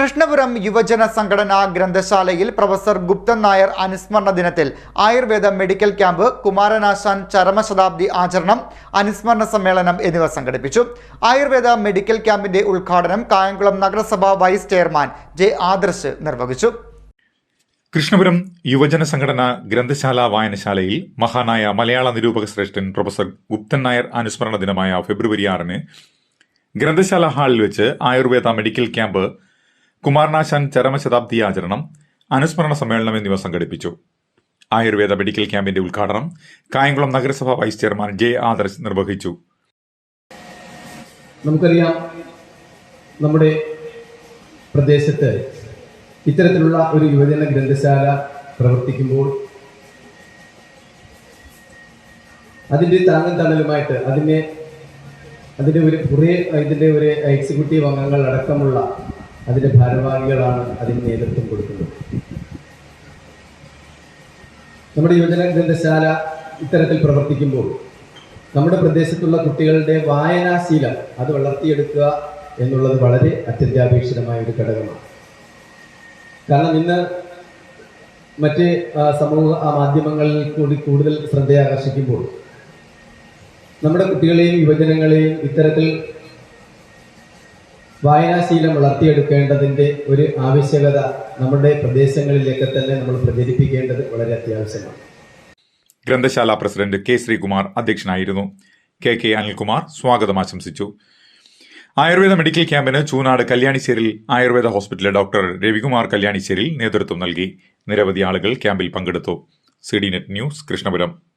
കൃഷ്ണപുരം യുവജന സംഘടനാ ഗ്രന്ഥശാലയിൽ പ്രൊഫസർ ഗുപ്തൻ നായർ അനുസ്മരണ ദിനത്തിൽ ആയുർവേദ മെഡിക്കൽ ക്യാമ്പ് കുമാരനാശാൻ ചരമശതാബ്ദി ആചരണം അനുസ്മരണ സമ്മേളനം എന്നിവ സംഘടിപ്പിച്ചു. ആയുർവേദ മെഡിക്കൽ ക്യാമ്പിന്റെ ഉദ്ഘാടനം കായംകുളം നഗരസഭ വൈസ് ചെയർമാൻ ജെ ആദർശ് നിർവഹിച്ചു. കൃഷ്ണപുരം യുവജന സംഘടന ഗ്രന്ഥശാല വായനശാലയിൽ മഹാനായ മലയാള നിരൂപക ശ്രേഷ്ഠൻ പ്രൊഫസർ ഗുപ്തൻ നായർ അനുസ്മരണ ദിനമായ ഫെബ്രുവരി ആറിന് ഗ്രന്ഥശാല ഹാളിൽ വെച്ച് ആയുർവേദ മെഡിക്കൽ ക്യാമ്പ് കുമാരനാശാൻ ചരമശതാബ്ദി ആചരണം അനുസ്മരണ സമ്മേളനം എന്നിവ സംഘടിപ്പിച്ചു. ആയുർവേദ മെഡിക്കൽ ക്യാമ്പിന്റെ ഉദ്ഘാടനം കായംകുളം നഗരസഭ വൈസ് ചെയർമാൻ ജെ ആദർശ് നിർവഹിച്ചു. നമുക്കറിയാം നമ്മുടെ പ്രദേശത്ത് ഇത്തരത്തിലുള്ള ഒരു യുവജന ഗ്രന്ഥശാല പ്രവർത്തിക്കുമ്പോൾ അതിന്റെ താങ്ങും തണലുമായിട്ട് അതിനെ അതിന്റെ ഒരു കുറേ ഇതിന്റെ ഒരു എക്സിക്യൂട്ടീവ് അംഗങ്ങൾ അടക്കമുള്ള അതിന്റെ ഭാരവാഹികളാണ് അതിന് നേതൃത്വം കൊടുക്കുന്നത്. നമ്മുടെ യുവജന ഗ്രന്ഥശാല ഇത്തരത്തിൽ പ്രവർത്തിക്കുമ്പോൾ നമ്മുടെ പ്രദേശത്തുള്ള കുട്ടികളുടെ വായനാശീലം അത് വളർത്തിയെടുക്കുക എന്നുള്ളത് വളരെ അത്യന്താപേക്ഷിതമായ ഒരു ഘടകമാണ്. കാരണം ഇന്ന് മറ്റ് സമൂഹ മാധ്യമങ്ങളിൽ കൂടി കൂടുതൽ ശ്രദ്ധയാകർഷിക്കുമ്പോൾ നമ്മുടെ കുട്ടികളെയും യുവജനങ്ങളെയും ഇത്തരത്തിൽ വായനാശീലം വളർത്തിയെടുക്കേണ്ടതിന്റെ ഒരു ആവശ്യകത നമ്മുടെ പ്രദേശങ്ങളിലേക്ക് തന്നെ നമ്മൾ പ്രചരിപ്പിക്കേണ്ടത് വളരെ അത്യാവശ്യമാണ്. ഗ്രന്ഥശാല പ്രസിഡന്റ് കെ ശ്രീകുമാർ അധ്യക്ഷനായിരുന്നു. കെ കെ അനിൽകുമാർ സ്വാഗതം ആശംസിച്ചു. ആയുർവേദ മെഡിക്കൽ ക്യാമ്പിന് ചൂനാട് കല്യാണിശ്ശേരിൽ ആയുർവേദ ഹോസ്പിറ്റലിലെ ഡോക്ടർ രവികുമാർ കല്യാണിശ്ശേരിൽ നേതൃത്വം നൽകി. നിരവധി ആളുകൾ ക്യാമ്പിൽ പങ്കെടുത്തു. C Net News Krishnapuram.